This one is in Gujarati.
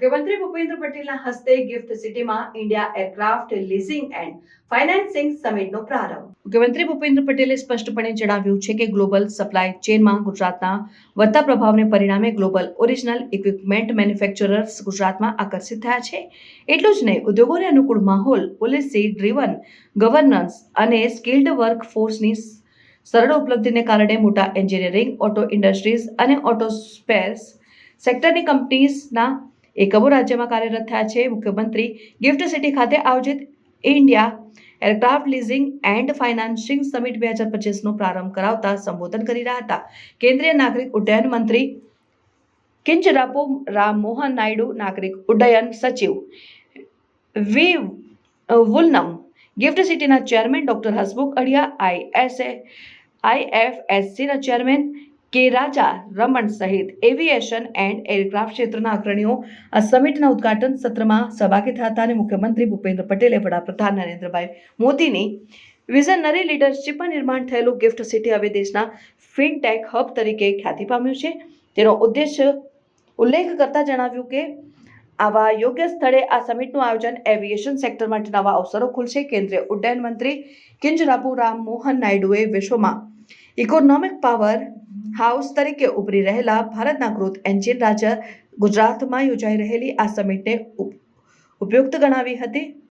મુખ્યમંત્રી ભૂપેન્દ્ર પટેલના હસ્તે ગિફ્ટ સિટીમાં India aircraft leasing and financing સમિટનો પ્રારંભ. મુખ્યમંત્રી ભૂપેન્દ્ર પટેલે સ્પષ્ટપણે જણાવ્યું છે કે ગ્લોબલ સપ્લાય ચેનમાં ગુજરાતના વધતા પ્રભાવને પરિણામે ગ્લોબલ ઓરિજિનલ ઇક્વિપમેન્ટ મેન્યુફેક્ચરર્સ ગુજરાતમાં આકર્ષિત થયા છે. એટલું જ નહીં, ઉદ્યોગોને અનુકૂળ માહોલ, પોલિસી ડ્રીવન, ગવર્નન્સ અને સ્કિલ્ડ વર્ક ફોર્સની સરળ ઉપલબ્ધિને કારણે મોટા એન્જિનિયરિંગ, ઓટો ઇન્ડસ્ટ્રીઝ અને ઓટો સ્પેર્સ સેક્ટરની કંપનીઝના એકમો રાજ્યમાં કાર્યરત થયા છે. મુખ્યમંત્રી ગિફ્ટ સિટી ખાતે આયોજિત India aircraft leasing and financing summit બે હજાર પચીસનો પ્રારંભ કરાવતા સંબોધન કરી રહ્યા હતા. કેન્દ્રીય નાગરિક ઉડ્ડયન મંત્રી કિંચરાપો રામ મોહન નાયડુ, નાગરિક ઉડ્ડયન સચિવ વી વુલનમ, ગિફ્ટ સિટીના chairman doctor Hasmukh Adhia ISA આઈએફએસસીના chairman K Raja રમણ સહિત એવિએશન એન્ડ એરક્રાફ્ટ ક્ષેત્રના અગ્રણીઓ આ સમિટના ઉદ્ઘાટન સત્રમાં સહભાગી થતા અને મુખ્યમંત્રી ભૂપેન્દ્ર પટેલે વડાપ્રધાન નરેન્દ્રભાઈ મોદીની વિઝનરી લીડરશીપમાં નિર્માણ થયેલું ગિફ્ટ સિટી હવે દેશના ફિનટેક હબ તરીકે ખ્યાતિ પામ્યું છે. તેનો ઉદ્દેશ્ય ઉલ્લેખ કરતા જણાવ્યું કે આવા યોગ્ય સ્થળે આ સમિટનું આયોજન એવિએશન સેક્ટર માટે નવા અવસરો ખુલશે. કેન્દ્રીય ઉડ્ડયન મંત્રી કિંજરાપુ રામ મોહન નાયડુએ વિશ્વમાં ઇકોનોમિક પાવર હાઉસ તરીકે ઉભરી રહેલા ભારતના ગ્રોથ એન્જિન રાજ્ય ગુજરાતમાં યોજાઈ રહેલી આ સમિટને ઉપ- ઉપયુક્ત ગણાવી હતી.